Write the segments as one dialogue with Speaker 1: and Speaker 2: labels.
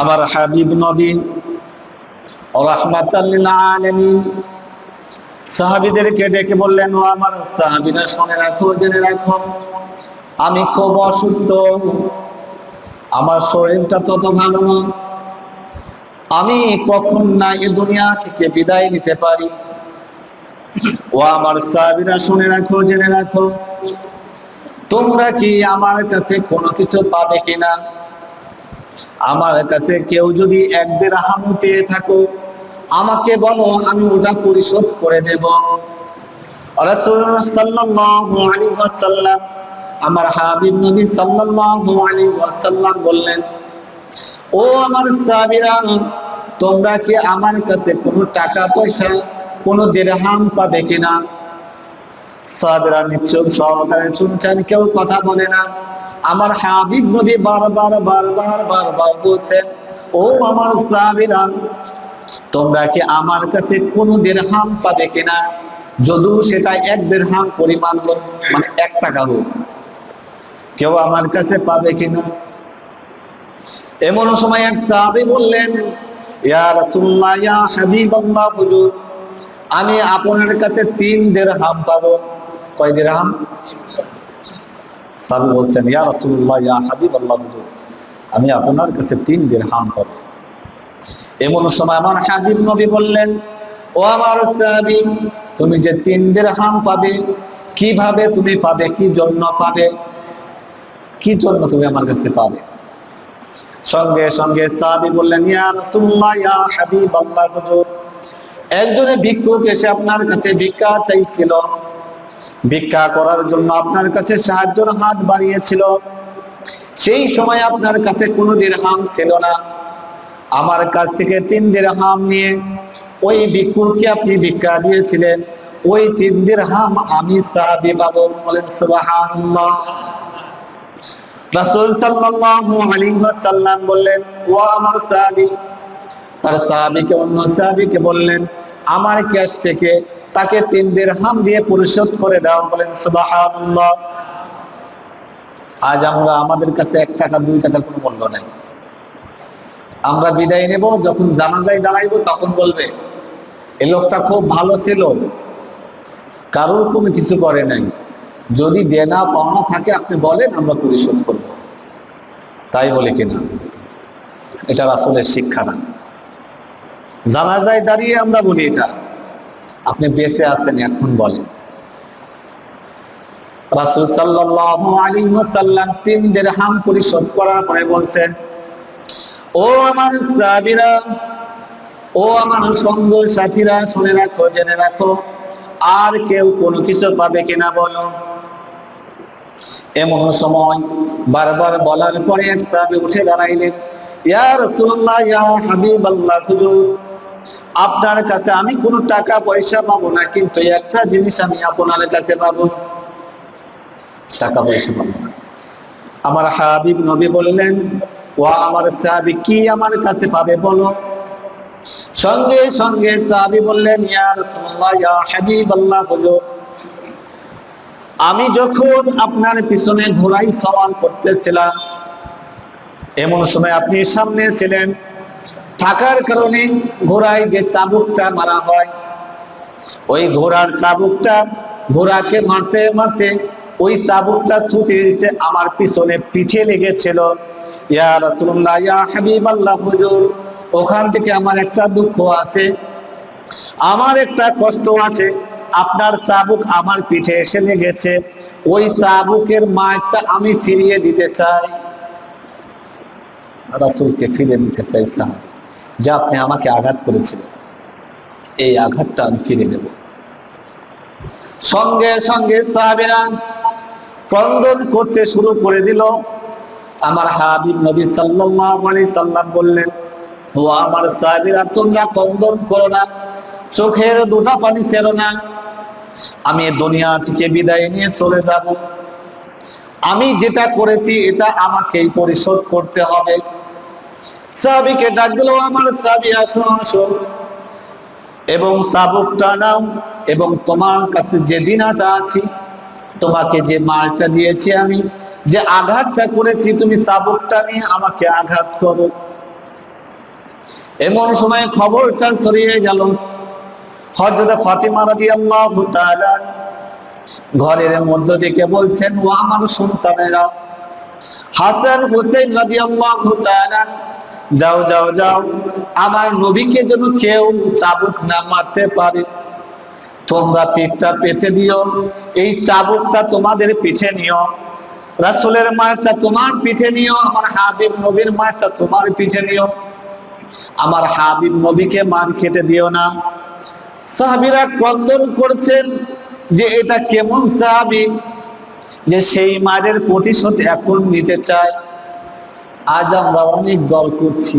Speaker 1: আমার হাবিব নবী ডেকে বললেন, ও আমার শুনে জেনে আমি খুব অসুস্থ। আমার শরীরটা তত ভালো না। আমি কখন না এ দুনিয়া থেকে বিদায় নিতে পারি? ও আমার সাহাবিরা, শুনে রাখো, জেনে রাখো। তোমরা কি আমার কাছে কোনো কিছু পাবে কিনা? আমার কাছে কেউ যদি এক দেড়হাম পেয়ে থাকো, আমাকে বলো, আমি ওটা পরিশোধ করে দেব। আমার হাবিব নবী সাল্লাল্লাহু ওয়াসাল্লাম বললেন, ও আমার সাহাবীরা, তোমরা কি আমার কাছে কোনো টাকা পয়সা, কোনো দেড়হাম পাবে কিনা? সাহাবীরা নিশ্চয় সহকারে শুনছেন কেউ কথা বলে না। আমার হাবিব নবী বারবার বারবার বারবার বলছেন ও আমার সাহাবীরা তোমরা কি আমার কাছে কোনো দেড়হাম পাবে কিনা? যদিও সেটা এক দেড়হাম পরিমাণ হোক, মানে এক টাকা হোক কেউ আমার কাছে পাবে কিনা? এমন সময় এক সাহাবী বললেন ইয়া রাসূলুল্লাহ ইয়া হাবিবাল্লাহ হুজুর আমি আপনার কাছে তিন দেড়হাম পাবো। কয় দেড়হাম? সাহাবী বলছেন, ইয়া রাসূলুল্লাহ, ইয়া হাবিবাল্লাহ, হুজুর, আমি আপনার কাছে তিন দেড়হাম পাবো। এমন সময় আমার হাবিব নবী বললেন, ও আমার তুমি যে তিন দেড়হাম পাবে, কীভাবে তুমি পাবে, কি জন্য পাবে, কি জন্য তুমি আমার কাছে পাবে? সঙ্গে সঙ্গে সাহাবী বললেন, ইয়া রাসূলুল্লাহ, ইয়া হাবিবাল্লাহ, হুজুর একজনে ভিক্ষুক এসে আপনার কাছে ভিক্ষা চাইছিল ভিক্ষা করার জন্য আপনার কাছে সাহায্যের হাত বাড়িয়েছিল। সেই সময় আপনার কাছে কোনো দিরহাম ছিল না। আমার কাছ থেকে তিন দিরহাম নিয়ে ওই ভিক্ষুককে আপনি ভিক্ষা দিয়েছিলেন। ওই তিন দিরহাম আমি সাহাবী বাবু বলেন, সুবহানাল্লাহ। রাসূল সাল্লাল্লাহু আলাইহি ওয়াসাল্লাম বললেন, ও আমার সাহাবী। তার সাহাবীকে অন্য সাহাবীকে বললেন, আমার ক্যাশ থেকে তাকে তিন দিরহাম দিয়ে পরিশোধ করে দাও। বলেন সুবহানাল্লাহ। আজ আমরা আমাদের কাছে এক টাকা, দুই টাকার কোনো মূল্য নাই। আমরা বিদায় নেব, যখন জানাজায় দাঁড়াইবো, তখন বলবে, এ লোকটা খুব ভালো ছিল, কারোর কোনো কিছু করে নাই। যদি দেনা পাওনা থাকে, আপনি বলেন, আমরা পরিশোধ করব। তাই বলে কিনা? এটা আসলে শিক্ষা না। জানাজায় দাঁড়িয়ে আমরা বলি এটা। আপনি বেঁচে আছেন এখন বলেন। পরিশোধ করার পরে বলছেন, ও আমার ও আমার সঙ্গ সাথীরা, শুনে রাখো, জেনে রাখো, আর কেউ কোনো পাবে কিনা বলো। এমন সময় বারবার বলার পরে এক উঠে দাঁড়াইলেন, ইয়া রাসূলুল্লাহ, ইয়া হাবিবাল্লাহ আপনার কাছে আমি কোনো টাকা পয়সা পাবো না, কিন্তু একটা জিনিস আমি আপনার কাছে পাবো। টাকা পয়সা পাবো না। আমার হাবিব নবী বললেন ও আমার সাহাবী কি আমার কাছে পাবে বলো? সঙ্গে সঙ্গে সাহাবি বললেন, ইয়া রাসূলুল্লাহ, ইয়া হাবিবাল্লাহ আমি যখন আপনার পিছনে ঘোড়াই সওয়াল করতেছিলাম, এমন সময় আপনি সামনে ছিলেন। থাকার কারণে ঘোড়ায় যে চাবুকটা মারা হয়, ওই ঘোড়ার চাবুকটা ঘোড়াকে মারতে মারতে ওই চাবুকটা ছুটে এসে আমার পিছনে পিঠে লেগেছিল। ইয়া ইয়া ওখান থেকে আমার একটা দুঃখ আছে। আমার একটা কষ্ট আছে। আপনার চাবুক আমার পিঠে এসে লেগেছে। ওই চাবুকের মায়েরটা আমি ফিরিয়ে দিতে চাই। রাসূলকে ফিরিয়ে দিতে চাই সাহাবী যা আপনি আমাকে আঘাত করেছিলেন। এই আঘাতটা আমি ফিরে দেব সঙ্গে সঙ্গে সাহাবীরা ক্রন্দন করতে শুরু করে দিল। আমার হাবিব নবী আলাইহি সাল্লাম বললেন, ও আমার সাহাবীরা, তোমরা ক্রন্দন করো না, চোখের দুটা পানি ছেড়ো না। আমি দুনিয়া থেকে বিদায় নিয়ে চলে যাব। আমি যেটা করেছি, এটা আমাকেই পরিশোধ করতে হবে। সাহাবিকে ডাক আমার আসো আসো। এবং নাও, এবং তোমার কাছে যে দিনাটা তোমাকে যে মালটা দিয়েছি আমি, যে আঘাতটা করেছি, তুমি নিয়ে আমাকে আঘাত করো। এমন সময় খবরটা ছড়িয়ে গেল। হযরত ফাতিমা রাদিয়াল্লাহু তাআলা ঘরের মধ্য থেকে বলছেন, ও আমার সন্তানেরা হাসান হোসেন রাদিয়াল্লাহু যাও যাও যাও, আমার নবীকে যেন কেউ চাবুক না মারতে পারে। তোমরা পিঠটা পেতে দিও, এই চাবুকটা তোমাদের পিঠে নিও। রাসূলের মায়েরটা তোমার পিঠে নিও, আমার হাবিব নবীর মায়েরটা তোমার পিঠে নিও। আমার হাবিব নবীকে মার খেতে দিও না। সাহাবীরা ক্রন্দন করছেন যে এটা কেমন সাহাবী? যে সেই মায়ের প্রতিশোধ এখন নিতে চায়। আজ আমরা অনেক দল করছি,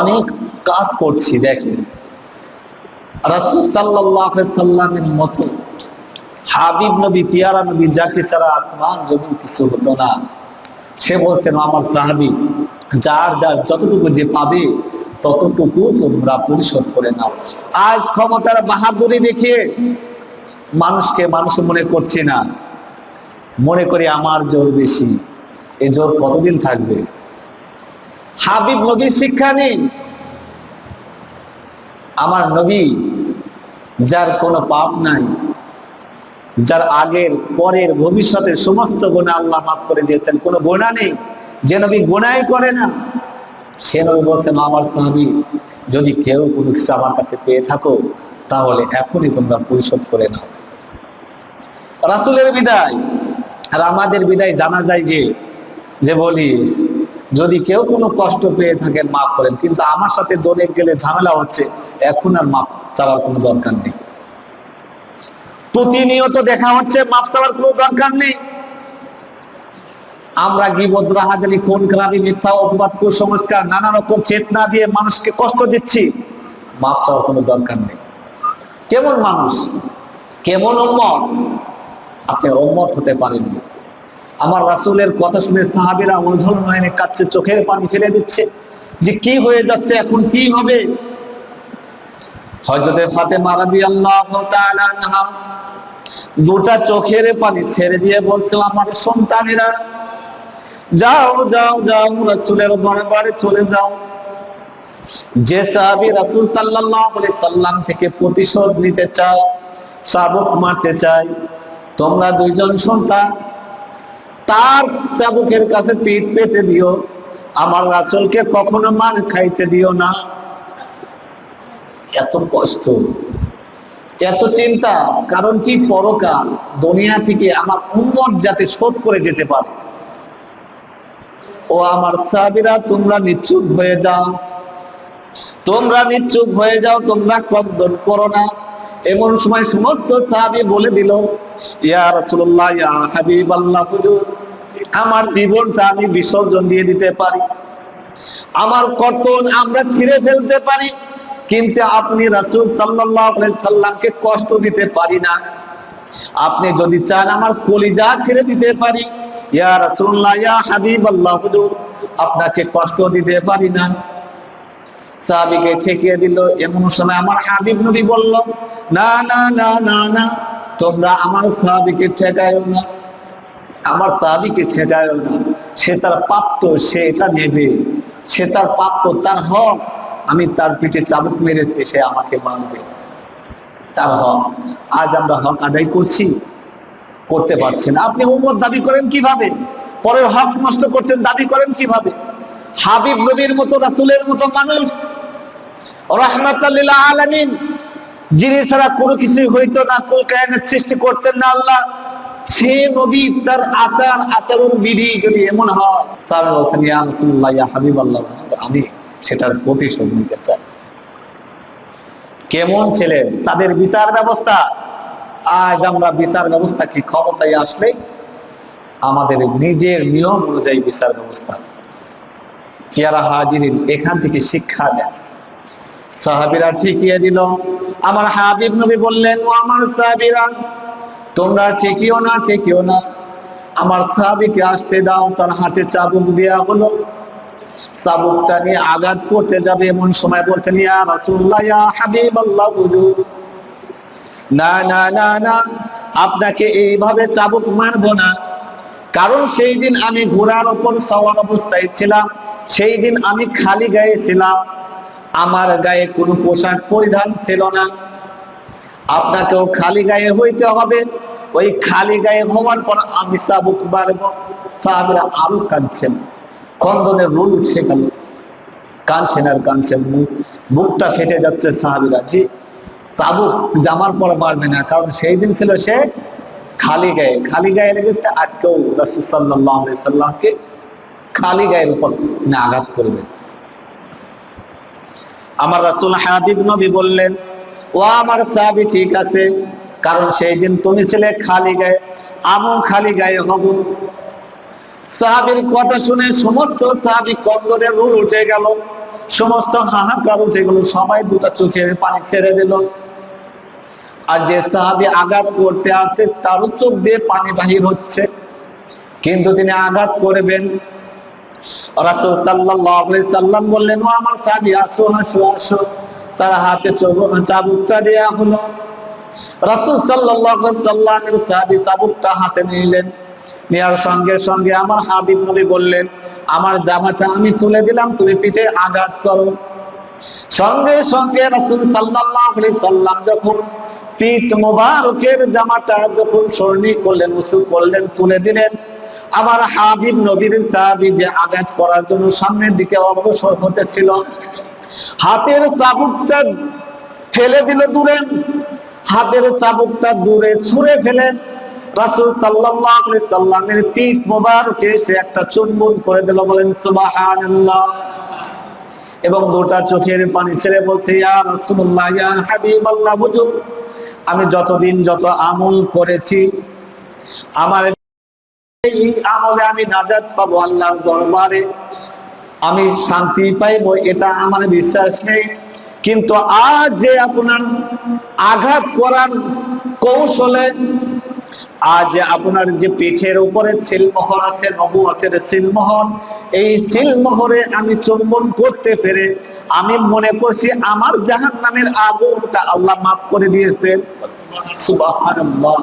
Speaker 1: অনেক কাজ করছি, দেখেন। রাসূল সাল্লামের মতো হাবিব নবী, পিয়ারা নবী যাকে সারা আসমান জমিন কিছু হতো না। সে বলছেন আমার সাহাবী, যার যার যতটুকু যে পাবে, ততটুকু তোমরা পরিশোধ করে নাও। আজ ক্ষমতার বাহাদুরি দেখিয়ে মানুষকে মানুষ মনে করছি না। মনে করি আমার জোর বেশি। এই জোর কতদিন থাকবে? হাবিব নবীর শিক্ষা নেই। আমার নবী, যার কোনো পাপ নাই, যার আগের, পরের, ভবিষ্যতের সমস্ত গুণা আল্লাহ মাফ করে দিয়েছেন, কোনো গোনা নেই। যে নবী গোনাই করে না, সে নবী বলছেন, আমার সাহাবি, যদি কেউ কোনো কিছু আমার কাছে পেয়ে থাকো, তাহলে এখনই তোমরা পরিশোধ করে নাও। রাসুলের বিদায়। আর আমাদের বিদায় জানা যায় যে যে বলি, যদি কেউ কোনো কষ্ট পেয়ে থাকেন, মাফ করেন। কিন্তু আমার সাথে দোলে গেলে ঝামেলা হচ্ছে, এখন আর মাফ চাওয়ার কোনো দরকার নেই। প্রতিনিয়ত দেখা হচ্ছে, মাফ চাওয়ার কোনো দরকার নেই। আমরা গিবদ রাহাজানি কোন গ্রামে মিথ্যা, অপবাদ, কুসংস্কার, নানা রকম চেতনা দিয়ে মানুষকে কষ্ট দিচ্ছি, মাফ চাওয়ার কোনো দরকার নেই। কেমন মানুষ? কেমন উম্মত? আপনি উম্মত হতে পারেন আমার রাসূলের কথা শুনে সাহাবীরা ওজল নয়নে কাচ্ছে চোখের পানি ফেলে দিচ্ছে। যে কি হয়ে যাচ্ছে, এখন কি হবে? হযরতে ফাতেমা রাদিয়াল্লাহু তাআলা আনহা দুটা চোখের পানি ছেড়ে দিয়ে বলছে, আমার সন্তানেরা, যাও যাও যাও, রাসূলের দরবারে চলে যাও। যে সাহাবী রাসূল সাল্লাল্লাহু আলাইহি সাল্লাম থেকে প্রতিশোধ নিতে চায়, চাবুক মারতে চায়, তোমরা দুইজন সন্তান তার চাবুকের কাছে পিঠ পেতে দিও। আমার রাসূলকে কখনো মার খাইতে দিও না। এত কষ্ট, এত চিন্তা, কারণ কি পরকাল দুনিয়া থেকে আমার উন্মত যাতে শোধ করে যেতে পারে। ও আমার সাবিরা তোমরা নিশ্চুপ হয়ে যাও। তোমরা নিশ্চুপ হয়ে যাও, তোমরা ক্রন্দন করো না। এমন সময় সমস্ত সাহাবী বলে দিল, ইয়া রাসূলুল্লাহ, ইয়া হাবিবাল্লাহ, হুজুর আমার জীবনটা আমি বিসর্জন দিয়ে দিতে পারি। আমার কর্তন আমরা ছিঁড়ে ফেলতে পারি, কিন্তু আপনি রাসূল আলাইহি সাল্লামকে কষ্ট দিতে পারি না। আপনি যদি চান আমার কলিজা ছেড়ে দিতে পারি, ইয়া রাসূলুল্লাহ, ইয়া হাবিবাল্লাহ, হুজুর, আপনাকে কষ্ট দিতে পারি না। সাহাবীকে ঠেকিয়ে দিল, এমন সময় আমার হাবিব নবী বলল, না না না না না, তোমরা আমার সাহাবীকে ঠেকায়ও না। আমার সাহাবীকে ঠেকায় না। সে তার প্রাপ্ত, সে এটা নেবে। সে তার প্রাপ্ত, তার হক। আমি তার পিঠে চাবুক মেরেছে, সে আমাকে মানবে। তার হক। আজ আমরা হক আদায় করছি, করতে পারছেন আপনি উম্মত দাবি করেন কীভাবে? পরের হক নষ্ট করছেন, দাবি করেন কীভাবে? হাবিব নবীর মতো, রাসূলের মতো মানুষ রহমাতাল্লিল আলামিন, যিনি ছাড়া কোনো কিছু হইতো না, কোন সৃষ্টি করতেন না আল্লাহ। সে নবী তার আচার আচরণ বিধি যদি এমন হয় আমি সেটার প্রতিশোধ নিতে চাই। কেমন ছিলেন তাদের বিচার ব্যবস্থা। আজ আমরা বিচার ব্যবস্থা কি ক্ষমতায় আসলে? আমাদের নিজের নিয়ম অনুযায়ী বিচার ব্যবস্থা। কিয়ারা হাজিরিন, এখান থেকে শিক্ষা দেন সাহাবিরা ঠিকিয়ে দিল। আমার হাবিব নবী বললেন, ও আমার সাহাবিরা তোমরা ঠিকিও না ঠিকিও না। আমার সাহাবিকে আসতে দাও, তার হাতে চাবুক দেয়া হলো। চাবুকটা নিয়ে আঘাত করতে যাবে, এমন সময় বলছেন না না না না, আপনাকে এইভাবে চাবুক মারবো না। কারণ সেই দিন আমি ঘোড়ার ওপর সওয়ার অবস্থায় ছিলাম, সেই দিন আমি খালি গায়ে ছিলাম। আমার গায়ে কোনো পোশাক পরিধান ছিল না। আপনাকেও খালি গায়ে হইতে হবে। ওই খালি গায়ে হওয়ার পর আমি চাবুক মারব সাহাবিরা আরও কাঁদছেন। কন্দনের রুল উঠে গেল। কাঁদছেন আর কাঁদছেন বুকটা ফেটে যাচ্ছে সাহাবিরা। জি, চাবুক জামার পর মারবে না, কারণ সেই দিন ছিল সে খালি গায়ে। খালি গায়ে লেগেছে, আজকেও সাল্লামকে খালি গায়ের উপর তিনি আঘাত করবেন। আমার রাসুল হাবিব নবী বললেন ও আমার সাহাবি ঠিক আছে, কারণ সেই দিন তুমি ছিলে খালি গায়ে, আমিও খালি গায়ে হব। সাহাবির কথা শুনে সমস্ত সাহাবি কন্দরে রুল উঠে গেল। সমস্ত হাহাকার উঠে গেল, সবাই দুটা চোখে পানি ছেড়ে দিল। আর যে সাহাবি আঘাত করতে আছে তারও চোখ দিয়ে পানি বাহির হচ্ছে। কিন্তু তিনি আঘাত করবেন। রাসূল আলাইহি সাল্লাম বললেন, ও আমার সাহাবী, আসো আসো আসো। তার হাতে চাবুকটা দেয়া হলো। রাসূল সাল্লামের সাহাবী চাবুকটা হাতে নিলেন। নেওয়ার সঙ্গে সঙ্গে আমার হাবিব নবী বললেন, আমার জামাটা আমি তুলে দিলাম, তুমি পিঠে আঘাত করো। সঙ্গে সঙ্গে রাসূল সাল্লাম যখন পিঠ মোবারকের জামাটা যখন স্বর্ণী করলেন উসু করলেন তুলে দিলেন। আমার হাবিব নবীর সাহাবী যে আঘাত করার জন্য সামনের দিকে অগ্রসর হতেছিল। হাতের চাবুকটা ফেলে দিল দূরে, হাতের চাবুকটা দূরে ছুঁড়ে ফেলেন রাসূল সাল্লামের পিঠ মোবারকে সে একটা করে দিল, বলেন এবং দুটা চোখের পানি ছেড়ে বলছে আমি যতদিন যত আমল করেছি, আমার এই আমলে আমি নাজাত পাবো আল্লাহর দরবারে। আমি শান্তি পাইবো, এটা আমার বিশ্বাস নেই। কিন্তু আজ যে আপনার আঘাত করার কৌশলে, আজ আপনার যে পিঠের উপরে সিলমোহর আছে, নবুয়তের সিলমোহর, এই সিলমোহরে আমি চুম্বন করতে পেরে আমি মনে করছি আমার জাহান নামের আগুনটা আল্লাহ মাফ করে দিয়েছেন সুবহানাল্লাহ।